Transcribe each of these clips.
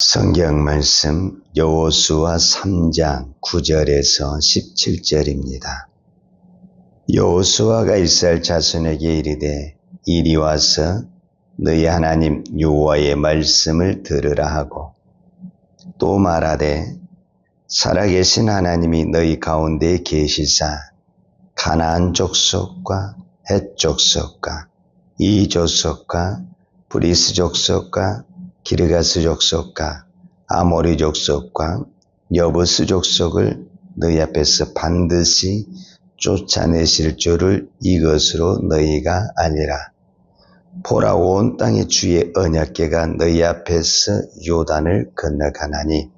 성경 말씀 여호수아 3장 9절에서 17절입니다. 여호수아가 이스라엘 자손에게 이르되 이리 와서 너희 하나님 여호와의 말씀을 들으라 하고 또 말하되 살아계신 하나님이 너희 가운데 계시사 가나안 족속과 헷 족속과 이 족속과 브리스 족속과 기르가스 족속과 아모리 족속과 여부스 족속을 너희 앞에서 반드시 쫓아내실 줄을 이것으로 너희가 알리라. 보라 온 땅의 주의 언약계가 너희 앞에서 요단을 건너가나니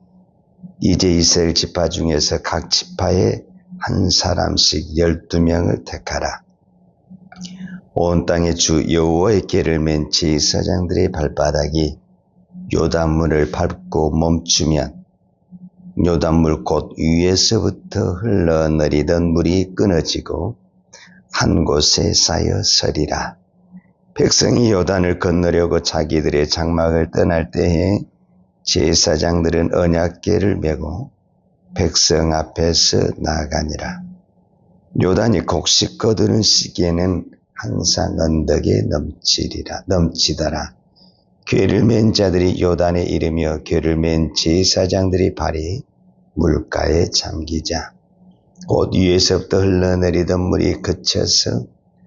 이제 이스라엘 지파 중에서 각 지파에 한 사람씩 열두 명을 택하라. 온 땅의 주 여호와의 길을 맨 제사장들의 발바닥이 요단물을 밟고 멈추면 요단물 곧 위에서부터 흘러내리던 물이 끊어지고 한 곳에 쌓여 서리라. 백성이 요단을 건너려고 자기들의 장막을 떠날 때에 제사장들은 언약계를 메고 백성 앞에서 나가니라. 요단이 곡식 거두는 시기에는 항상 언덕에 넘치리라, 넘치더라. 괴를 맨 자들이 요단에 이르며 괴를 맨 제사장들이 발이 물가에 잠기자. 곧 위에서부터 흘러내리던 물이 그쳐서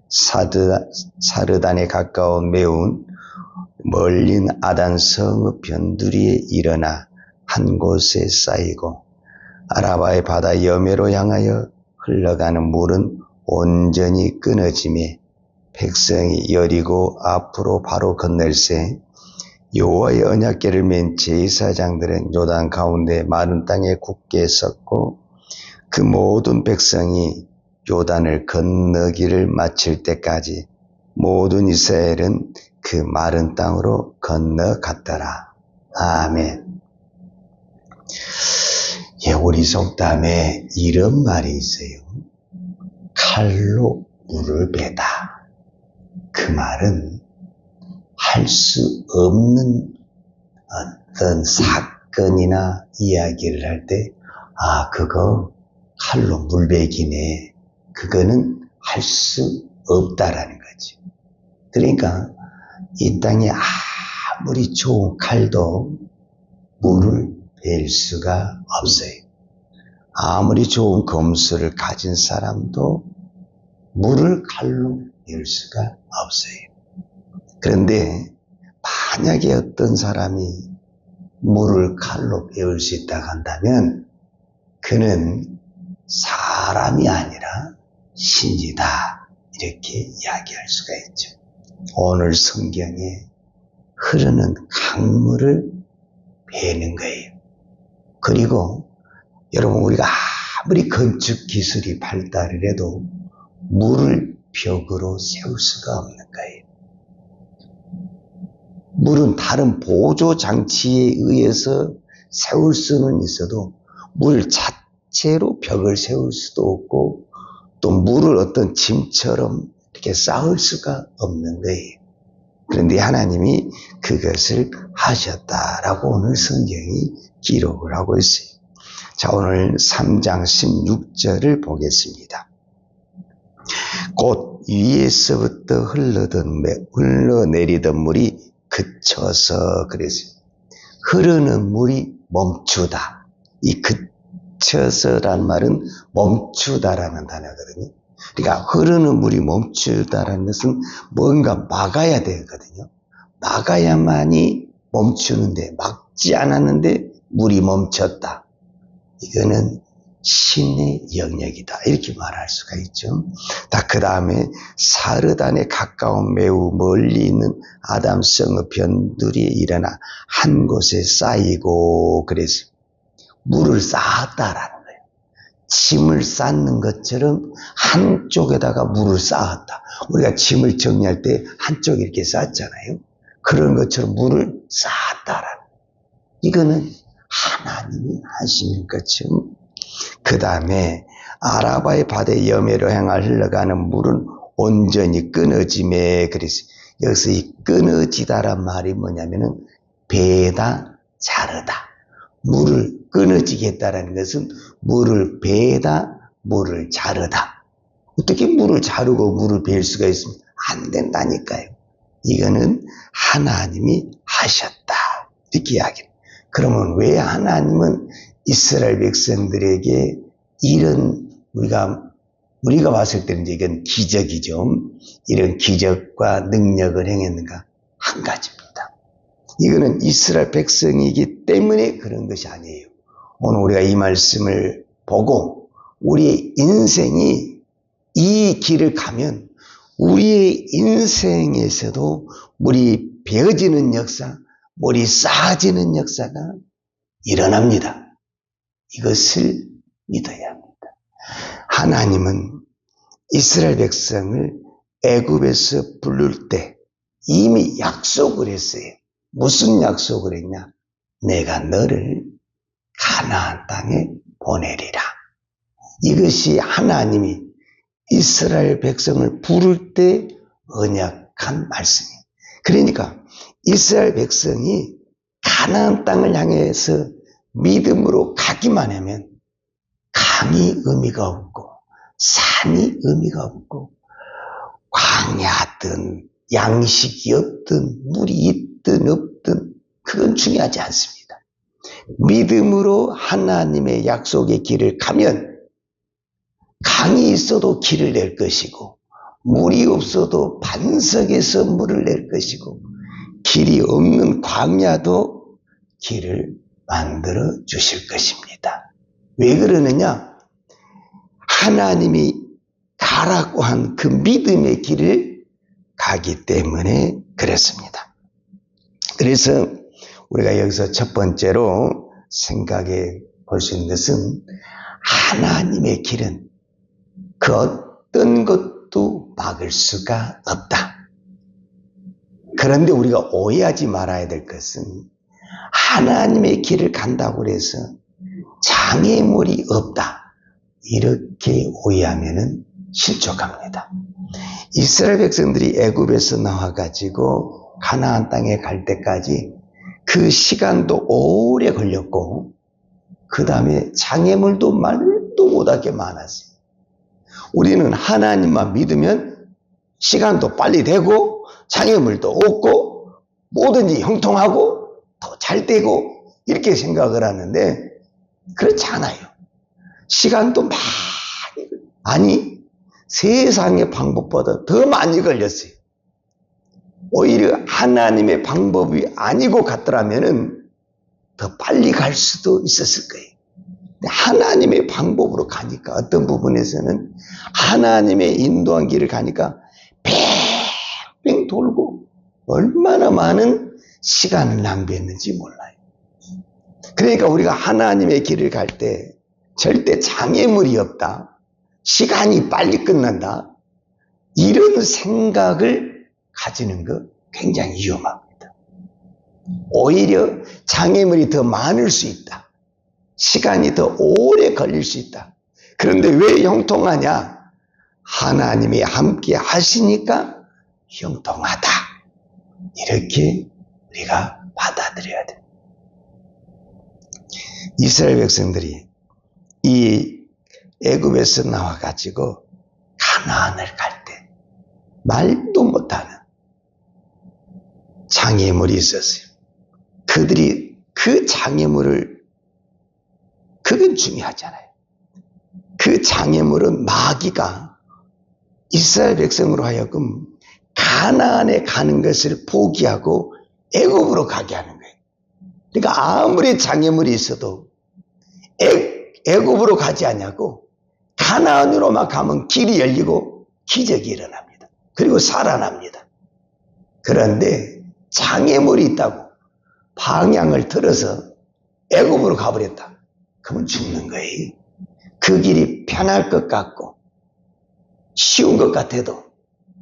사드, 사르단에 가까운 매운 멀린 아단 성읍 변두리에 일어나 한 곳에 쌓이고 아라바의 바다 여매로 향하여 흘러가는 물은 온전히 끊어지며 백성이 여리고 앞으로 바로 건널새 여호와의 언약궤를 맨 제사장들은 요단 가운데 마른 땅에 굳게 섰고 그 모든 백성이 요단을 건너기를 마칠 때까지 모든 이스라엘은 그 마른 땅으로 건너갔더라. 아멘. 예, 우리 속담에 이런 말이 있어요. 칼로 물을 베다. 그 말은 할 수 없는 어떤 사건이나 이야기를 할 때, 아, 그거 칼로 물베기네. 그거는 할 수 없다라는 거지. 그러니까 이 땅에 아무리 좋은 칼도 물을 벨 수가 없어요. 아무리 좋은 검수를 가진 사람도 물을 칼로 낼 수가 없어요. 그런데 만약에 어떤 사람이 물을 칼로 배울 수 있다 한다면 그는 사람이 아니라 신이다. 이렇게 이야기할 수가 있죠. 오늘 성경에 흐르는 강물을 배는 거예요. 그리고 여러분 우리가 아무리 건축 기술이 발달을 해도 물을 벽으로 세울 수가 없는 거예요. 물은 다른 보조 장치에 의해서 세울 수는 있어도 물 자체로 벽을 세울 수도 없고 또 물을 어떤 짐처럼 이렇게 쌓을 수가 없는 거예요. 그런데 하나님이 그것을 하셨다라고 오늘 성경이 기록을 하고 있어요. 자, 오늘 3장 16절을 보겠습니다. 곧 위에서부터 흘러던, 흘러내리던 물이 그쳐서 그랬어요. 흐르는 물이 멈추다. 이 그쳐서란 말은 멈추다라는 단어거든요. 그러니까 흐르는 물이 멈추다라는 것은 뭔가 막아야 되거든요. 막아야만이 멈추는데 막지 않았는데 물이 멈췄다. 이거는 신의 영역이다. 이렇게 말할 수가 있죠. 그 다음에 사르단에 가까운 매우 멀리 있는 아담성의 변두리에 일어나 한 곳에 쌓이고 그래서 물을 쌓았다라는 거예요. 짐을 쌓는 것처럼 한쪽에다가 물을 쌓았다. 우리가 짐을 정리할 때 한쪽에 이렇게 쌓잖아요. 그런 것처럼 물을 쌓았다라는 거예요. 이거는 하나님이 하시는 것처럼 그 다음에 아라바의 바다의 여매로 향할 흘러가는 물은 온전히 끊어짐에 그래서 여기서 이 끊어지다란 말이 뭐냐면은 배다 자르다. 물을 끊어지게 했다라는 것은 물을 베다, 물을 자르다. 어떻게 물을 자르고 물을 베일 수가 있습니까? 안 된다니까요. 이거는 하나님이 하셨다. 이렇게 이야기해요. 그러면 왜 하나님은 이스라엘 백성들에게 이런 우리가 우리가 봤을 때는 이건 기적이죠. 이런 기적과 능력을 행했는가? 한 가지입니다. 이거는 이스라엘 백성이기 때문에 그런 것이 아니에요. 오늘 우리가 이 말씀을 보고 우리의 인생이 이 길을 가면 우리의 인생에서도 물이 베어지는 역사, 물이 쌓아지는 역사가 일어납니다. 이것을 믿어야 합니다. 하나님은 이스라엘 백성을 애굽에서 부를 때 이미 약속을 했어요. 무슨 약속을 했냐? 내가 너를 가나안 땅에 보내리라. 이것이 하나님이 이스라엘 백성을 부를 때 언약한 말씀이에요. 그러니까 이스라엘 백성이 가나안 땅을 향해서 믿음으로 가기만 하면 강이 의미가 없고 산이 의미가 없고 광야든 양식이 없든 물이 있든 없든 그건 중요하지 않습니다. 믿음으로 하나님의 약속의 길을 가면 강이 있어도 길을 낼 것이고 물이 없어도 반석에서 물을 낼 것이고 길이 없는 광야도 길을 만들어 주실 것입니다. 왜 그러느냐? 하나님이 가라고 한 그 믿음의 길을 가기 때문에 그랬습니다. 그래서 우리가 여기서 첫 번째로 생각해 볼 수 있는 것은 하나님의 길은 그 어떤 것도 막을 수가 없다. 그런데 우리가 오해하지 말아야 될 것은 하나님의 길을 간다고 해서 장애물이 없다. 이렇게 오해하면 실족합니다. 이스라엘 백성들이 애굽에서 나와 가지고 가나안 땅에 갈 때까지 그 시간도 오래 걸렸고 그 다음에 장애물도 말도 못하게 많았어요. 우리는 하나님만 믿으면 시간도 빨리 되고 장애물도 없고 뭐든지 형통하고 더 잘 되고 이렇게 생각을 하는데 그렇지 않아요. 시간도 많이. 아니 세상의 방법보다 더 많이 걸렸어요. 오히려 하나님의 방법이 아니고 갔더라면은 더 빨리 갈 수도 있었을 거예요. 하나님의 방법으로 가니까 어떤 부분에서는 하나님의 인도한 길을 가니까 뺑뺑 돌고 얼마나 많은 시간을 낭비했는지 몰라요. 그러니까 우리가 하나님의 길을 갈 때 절대 장애물이 없다. 시간이 빨리 끝난다. 이런 생각을 가지는 것 굉장히 위험합니다. 오히려 장애물이 더 많을 수 있다. 시간이 더 오래 걸릴 수 있다. 그런데 왜 형통하냐? 하나님이 함께 하시니까 형통하다. 이렇게 우리가 받아들여야 돼. 이스라엘 백성들이 이 애굽에서 나와 가지고 가나안을 갈 때 말도 못하는 장애물이 있었어요. 그들이 그 장애물을 그건 중요하잖아요. 그 장애물은 마귀가 이스라엘 백성으로 하여금 가나안에 가는 것을 포기하고 애굽으로 가게 하는 거예요. 그러니까 아무리 장애물이 있어도 애, 애굽으로 가지 않냐고 가나안으로만 가면 길이 열리고 기적이 일어납니다. 그리고 살아납니다. 그런데 장애물이 있다고 방향을 틀어서 애굽으로 가버렸다. 그러면 죽는 거예요. 그 길이 편할 것 같고 쉬운 것 같아도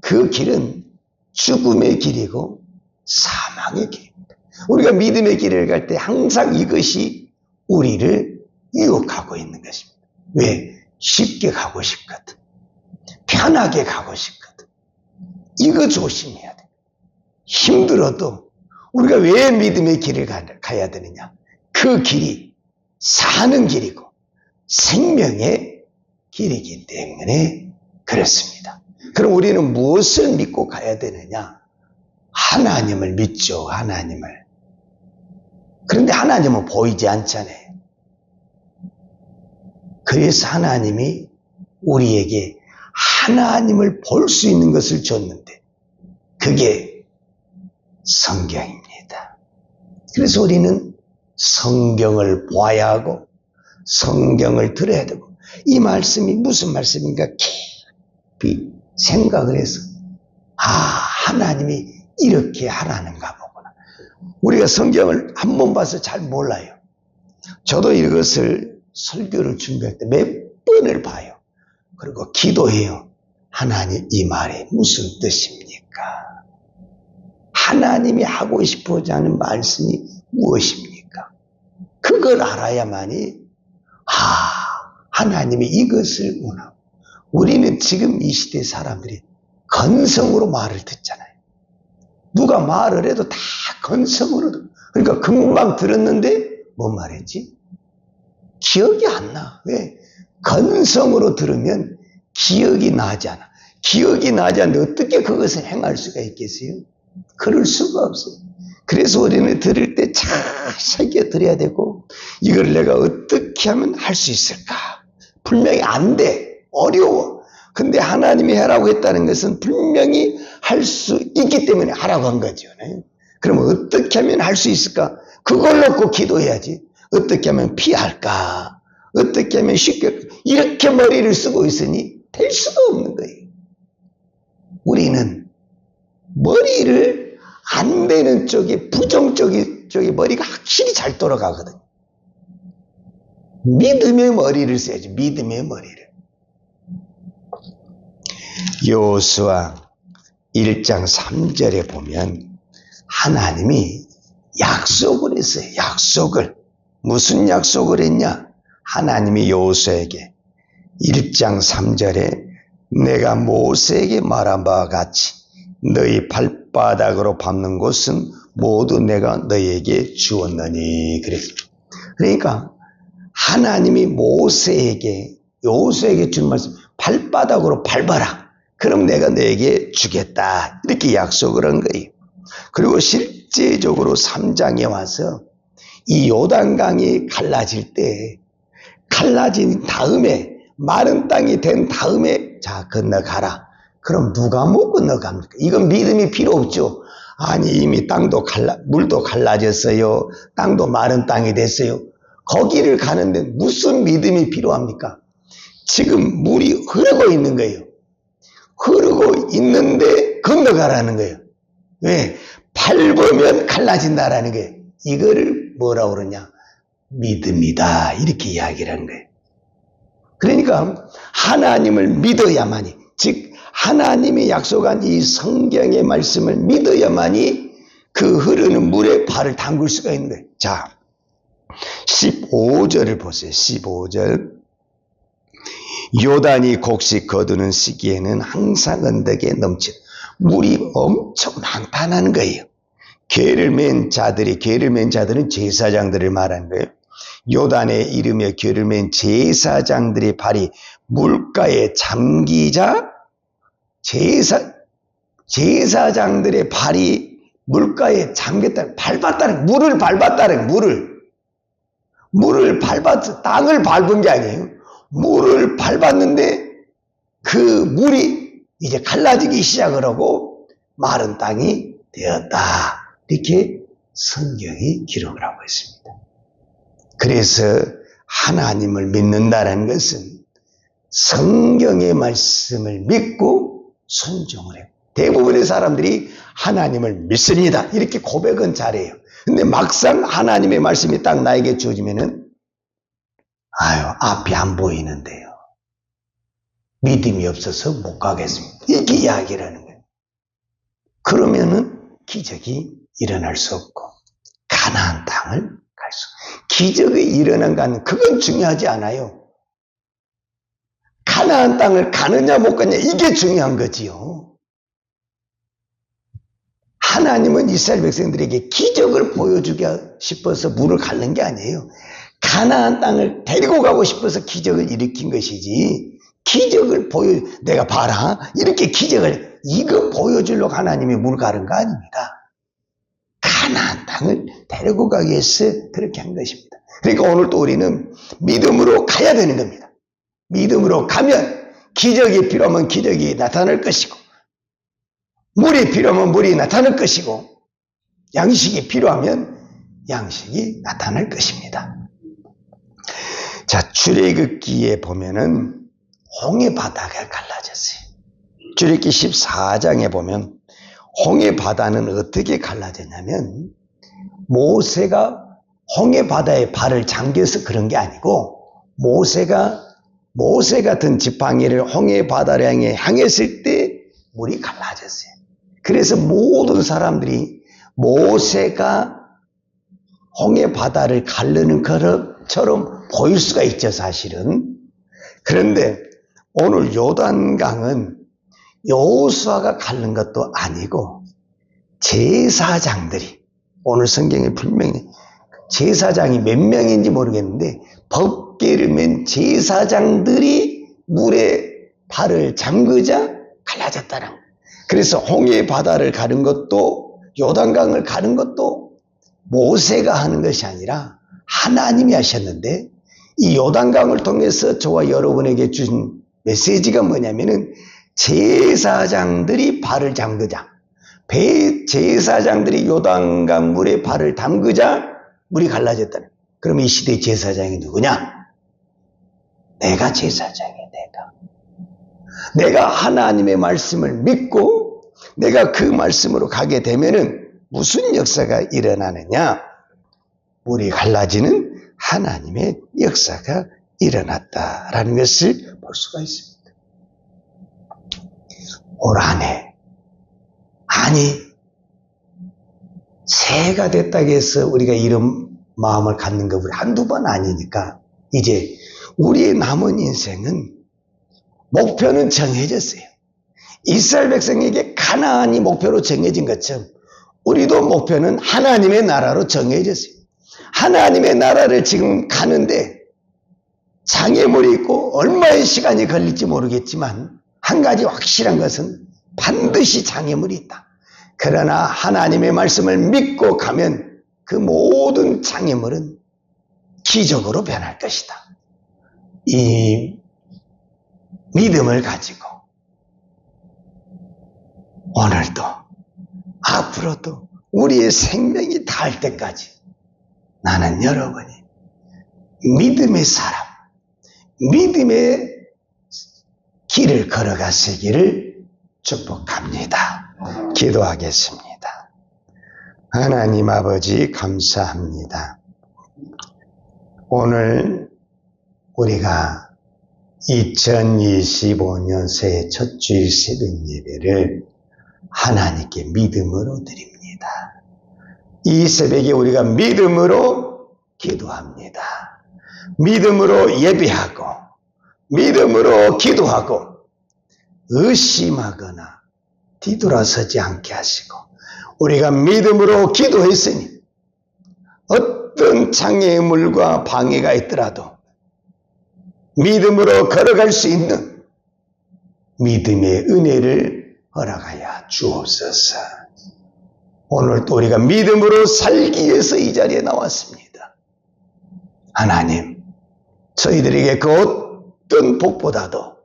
그 길은 죽음의 길이고 사 망의 길입니다. 우리가 믿음의 길을 갈 때 항상 이것이 우리를 유혹하고 있는 것입니다. 왜? 쉽게 가고 싶거든. 편하게 가고 싶거든. 이거 조심해야 돼. 힘들어도 우리가 왜 믿음의 길을 가- 가야 되느냐? 그 길이 사는 길이고 생명의 길이기 때문에 그렇습니다. 그럼 우리는 무엇을 믿고 가야 되느냐? 하나님을 믿죠, 하나님을. 그런데 하나님은 보이지 않잖아요. 그래서 하나님이 우리에게 하나님을 볼 수 있는 것을 줬는데, 그게 성경입니다. 그래서 우리는 성경을 봐야 하고, 성경을 들어야 되고, 이 말씀이 무슨 말씀인가 깊이 생각을 해서, 아, 하나님이 이렇게 하라는가 보구나. 우리가 성경을 한 번 봐서 잘 몰라요. 저도 이것을 설교를 준비할 때 몇 번을 봐요. 그리고 기도해요. 하나님 이 말이 무슨 뜻입니까? 하나님이 하고 싶어지 하는 말씀이 무엇입니까? 그걸 알아야만이 아 하나님이 이것을 원하고 우리는 지금 이 시대 사람들이 건성으로 말을 듣잖아요. 누가 말을 해도 다 건성으로 듣. 그러니까 금방 들었는데 뭔 말했지? 기억이 안 나. 왜? 건성으로 들으면 기억이 나지 않아. 기억이 나지 않는데 어떻게 그것을 행할 수가 있겠어요? 그럴 수가 없어요. 그래서 우리는 들을 때 잘 새겨 들어야 되고 이걸 내가 어떻게 하면 할 수 있을까? 분명히 안 돼. 어려워. 근데 하나님이 하라고 했다는 것은 분명히 할 수 있기 때문에 하라고 한 거죠. 네? 그러면 어떻게 하면 할 수 있을까? 그걸 놓고 기도해야지. 어떻게 하면 피할까? 어떻게 하면 쉽게 이렇게 머리를 쓰고 있으니 될 수가 없는 거예요. 우리는 머리를 안 되는 쪽에 부정적인 쪽에 머리가 확실히 잘 돌아가거든. 믿음의 머리를 써야지. 믿음의 머리를. 요수와 1장 3절에 보면 하나님이 약속을 했어요. 약속을. 무슨 약속을 했냐? 하나님이 요수에게 1장 3절에 내가 모세에게 말한 바와 같이 너희 발바닥으로 밟는 곳은 모두 내가 너희에게 주었느니 그랬습니다. 그러니까 하나님이 모세에게 요수에게 준 말씀 발바닥으로 밟아라. 그럼 내가 너에게 주겠다. 이렇게 약속을 한 거예요. 그리고 실제적으로 3장에 와서 이 요단강이 갈라질 때 갈라진 다음에 마른 땅이 된 다음에 자 건너가라. 그럼 누가 못 건너갑니까? 이건 믿음이 필요 없죠. 아니 이미 땅도 갈라 물도 갈라졌어요. 땅도 마른 땅이 됐어요. 거기를 가는데 무슨 믿음이 필요합니까? 지금 물이 흐르고 있는 거예요. 흐르고 있는데 건너가라는 거예요. 왜? 밟으면 갈라진다라는 거예요. 이거를 뭐라고 그러냐? 믿음이다. 이렇게 이야기를 하는 거예요. 그러니까 하나님을 믿어야만이, 즉, 하나님이 약속한 이 성경의 말씀을 믿어야만이 그 흐르는 물에 발을 담글 수가 있는 거예요. 자, 15절을 보세요. 15절. 요단이 곡식 거두는 시기에는 항상 언덕에 넘친 물이 엄청 많다는 거예요. 개를 맨 자들이, 개를 맨 자들은 제사장들을 말하는 거예요. 요단에 이르며 개를 맨 제사장들의 발이 물가에 잠기자 제사, 제사장들의 발이 물가에 잠겼다, 밟았다는, 물을 밟았다는, 물을. 물을 밟았, 땅을 밟은 게 아니에요. 물을 밟았는데 그 물이 이제 갈라지기 시작을 하고 마른 땅이 되었다. 이렇게 성경이 기록을 하고 있습니다. 그래서 하나님을 믿는다는 것은 성경의 말씀을 믿고 순종을 해요. 대부분의 사람들이 하나님을 믿습니다. 이렇게 고백은 잘해요. 근데 막상 하나님의 말씀이 딱 나에게 주어지면은 아유, 앞이 안 보이는데요. 믿음이 없어서 못 가겠습니다. 이렇게 이야기를 하는 거예요. 그러면은 기적이 일어날 수 없고, 가나안 땅을 갈 수. 기적이 일어난 건 그건 중요하지 않아요. 가나안 땅을 가느냐 못 가느냐 이게 중요한 거지요. 하나님은 이스라엘 백성들에게 기적을 보여주고 싶어서 물을 갈는 게 아니에요. 가나안 땅을 데리고 가고 싶어서 기적을 일으킨 것이지. 기적을 보여 내가 봐라 이렇게 기적을 이거 보여주려고 하나님이 물 가른 거 아닙니다. 가나안 땅을 데리고 가기 위해서 그렇게 한 것입니다. 그러니까 오늘 또 우리는 믿음으로 가야 되는 겁니다. 믿음으로 가면 기적이 필요하면 기적이 나타날 것이고 물이 필요하면 물이 나타날 것이고 양식이 필요하면 양식이 나타날 것입니다. 자, 출애굽기에 보면은 홍해 바다가 갈라졌어요. 출애굽기 14장에 보면 홍해 바다는 어떻게 갈라졌냐면 모세가 홍해 바다에 발을 잠겨서 그런 게 아니고 모세가 모세 같은 지팡이를 홍해 바다를 향해 향했을 때 물이 갈라졌어요. 그래서 모든 사람들이 모세가 홍해 바다를 가르는 것처럼 보일 수가 있죠, 사실은. 그런데 오늘 요단강은 여호수아가 가른 것도 아니고 제사장들이 오늘 성경에 분명히 제사장이 몇 명인지 모르겠는데 법계를 맨 제사장들이 물에 발을 잠그자 갈라졌다는 거예요. 그래서 홍해 바다를 가는 것도 요단강을 가는 것도 모세가 하는 것이 아니라 하나님이 하셨는데 이 요단강을 통해서 저와 여러분에게 주신 메시지가 뭐냐면은 제사장들이 발을 잠그자 배 제사장들이 요단강 물에 발을 담그자 물이 갈라졌다는 그럼 이 시대 제사장이 누구냐? 내가 제사장이야 내가 내가 하나님의 말씀을 믿고 내가 그 말씀으로 가게 되면은 무슨 역사가 일어나느냐? 물이 갈라지는 하나님의 역사가 일어났다라는 것을 볼 수가 있습니다. 올 한해 아니 새해가 됐다고 해서 우리가 이런 마음을 갖는 거 우리 한두 번 아니니까 이제 우리의 남은 인생은 목표는 정해졌어요. 이스라엘 백성에게 가나안이 목표로 정해진 것처럼 우리도 목표는 하나님의 나라로 정해졌어요. 하나님의 나라를 지금 가는데 장애물이 있고 얼마의 시간이 걸릴지 모르겠지만 한 가지 확실한 것은 반드시 장애물이 있다. 그러나 하나님의 말씀을 믿고 가면 그 모든 장애물은 기적으로 변할 것이다. 이 믿음을 가지고 오늘도 앞으로도 우리의 생명이 닿을 때까지 나는 여러분이 믿음의 사람, 믿음의 길을 걸어가시기를 축복합니다. 기도하겠습니다. 하나님 아버지 감사합니다. 오늘 우리가 2025년 새해 첫 주일 새벽 예배를 하나님께 믿음으로 드립니다. 이 새벽에 우리가 믿음으로 기도합니다. 믿음으로 예배하고, 믿음으로 기도하고, 의심하거나 뒤돌아서지 않게 하시고, 우리가 믿음으로 기도했으니, 어떤 장애물과 방해가 있더라도, 믿음으로 걸어갈 수 있는 믿음의 은혜를 허락하여 주옵소서. 오늘 또 우리가 믿음으로 살기 위해서 이 자리에 나왔습니다. 하나님, 저희들에게 그 어떤 복보다도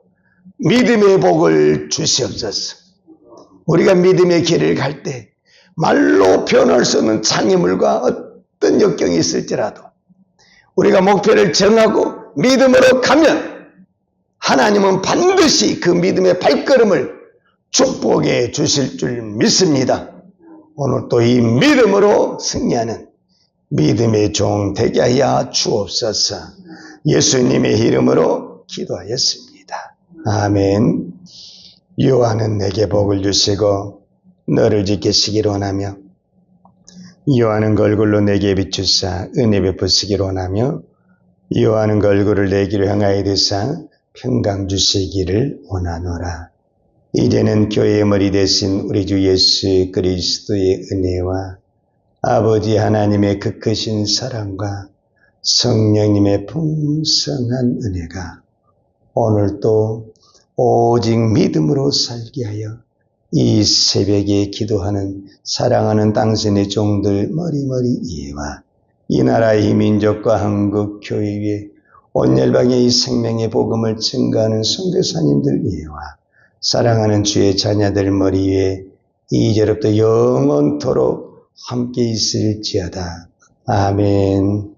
믿음의 복을 주시옵소서. 우리가 믿음의 길을 갈 때 말로 표현할 수 없는 장애물과 어떤 역경이 있을지라도 우리가 목표를 정하고 믿음으로 가면 하나님은 반드시 그 믿음의 발걸음을 축복해 주실 줄 믿습니다. 오늘 또 이 믿음으로 승리하는 믿음의 종 되게 하여 주옵소서. 예수님의 이름으로 기도하였습니다. 아멘. 요한은 내게 복을 주시고 너를 지키시기를 원하며 요한은 그 얼굴로 내게 비추사 은혜 베푸시기를 원하며 요한은 그 얼굴을 내기로 향하여 되사 평강 주시기를 원하노라. 이제는 교회의 머리 대신 우리 주 예수 그리스도의 은혜와 아버지 하나님의 그 크신 사랑과 성령님의 풍성한 은혜가 오늘도 오직 믿음으로 살게 하여 이 새벽에 기도하는 사랑하는 당신의 종들 머리머리 이해와 이 나라의 민족과 한국 교회 위에 온 열방의 이 생명의 복음을 증가하는 선교사님들 이해와 사랑하는 주의 자녀들 머리 위에 이제로부터 영원토록 함께 있을지어다. 아멘.